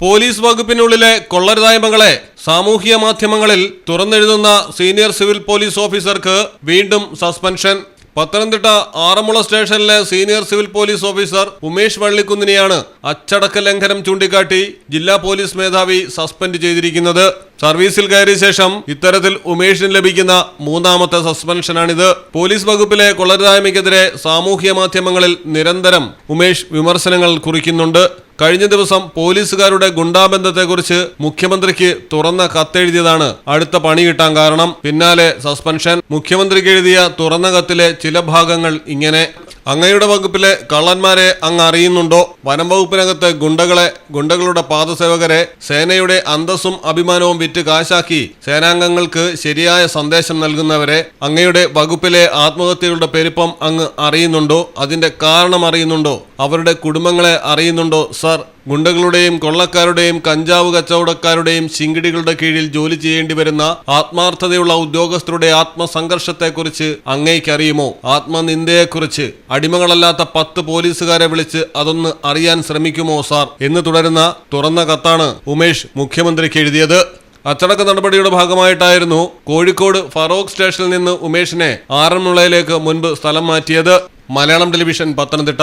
Police വകുപ്പിനുള്ളിലെ കൊള്ളരുതായ്മകളെ സാമൂഹ്യ മാധ്യമങ്ങളിൽ തുറന്നെഴുതുന്ന senior civil police ഓഫീസർക്ക് വീണ്ടും സസ്പെൻഷൻ. പത്തനംതിട്ട ആറന്മുള സ്റ്റേഷനിലെ senior civil police officer Umesh വള്ളിക്കുന്നിനെയാണ് അച്ചടക്ക ലംഘനം ചൂണ്ടിക്കാട്ടി ജില്ലാ പോലീസ് മേധാവി സസ്പെൻഡ് ചെയ്തിരിക്കുന്നത്. സർവീസിൽ കയറിയ ശേഷം ഇത്തരത്തിൽ ഉമേഷിന് ലഭിക്കുന്ന മൂന്നാമത്തെ സസ്പെൻഷനാണിത്. പോലീസ് വകുപ്പിലെ കൊള്ളരുതായ്മയ്ക്കെതിരെ സാമൂഹ്യ മാധ്യമങ്ങളിൽ നിരന്തരം ഉമേഷ് വിമർശനങ്ങൾ കുറിക്കുന്നുണ്ട്. കഴിഞ്ഞ ദിവസം പോലീസുകാരുടെ ഗുണ്ടാബന്ധത്തെക്കുറിച്ച് മുഖ്യമന്ത്രിക്ക് തുറന്ന കത്തെഴുതിയതാണ് അടുത്ത പണി കിട്ടാൻ കാരണം. പിന്നാലെ സസ്പെൻഷൻ. മുഖ്യമന്ത്രിക്ക് എഴുതിയ തുറന്ന കത്തിലെ ചില ഭാഗങ്ങൾ ഇങ്ങനെ. അങ്ങയുടെ വകുപ്പിലെ കള്ളന്മാരെ അങ്ങ് അറിയുന്നുണ്ടോ? വനം വകുപ്പിനകത്ത് ഗുണ്ടകളെ ഗുണ്ടകളുടെ പാദസേവകരെ സേനയുടെ അന്തസ്സും അഭിമാനവും വിറ്റ് കാശാക്കി സേനാംഗങ്ങൾക്ക് ശരിയായ സന്ദേശം നൽകുന്നവരെ അങ്ങയുടെ വകുപ്പിലെ ആത്മഹത്യകളുടെ പെരുപ്പം അങ്ങ് അറിയുന്നുണ്ടോ? അതിന്റെ കാരണം അറിയുന്നുണ്ടോ? അവരുടെ കുടുംബങ്ങളെ അറിയുന്നുണ്ടോ സർ? ഗുണ്ടകളുടെയും കൊള്ളക്കാരുടെയും കഞ്ചാവ് കച്ചവടക്കാരുടെയും ശിങ്കിടികളുടെ കീഴിൽ ജോലി ചെയ്യേണ്ടി വരുന്ന ആത്മാർത്ഥതയുള്ള ഉദ്യോഗസ്ഥരുടെ ആത്മസംഘർഷത്തെക്കുറിച്ച് അങ്ങേക്കറിയുമോ ആത്മനിന്ദയെക്കുറിച്ച് അടിമകളല്ലാത്ത പത്ത് പോലീസുകാരെ വിളിച്ച് അതൊന്ന് അറിയാൻ ശ്രമിക്കുമോ സാർ? എന്ന് തുടരുന്ന തുറന്ന കത്താണ് ഉമേഷ് മുഖ്യമന്ത്രിക്ക് എഴുതിയത്. അച്ചടക്ക നടപടിയുടെ ഭാഗമായിട്ടായിരുന്നു കോഴിക്കോട് ഫറോക്ക് സ്റ്റേഷനിൽ നിന്ന് ഉമേഷിനെ ആറന്മുളയിലേക്ക് മുൻപ് സ്ഥലം മാറ്റിയത്. Malayalam television Pathanamthitta.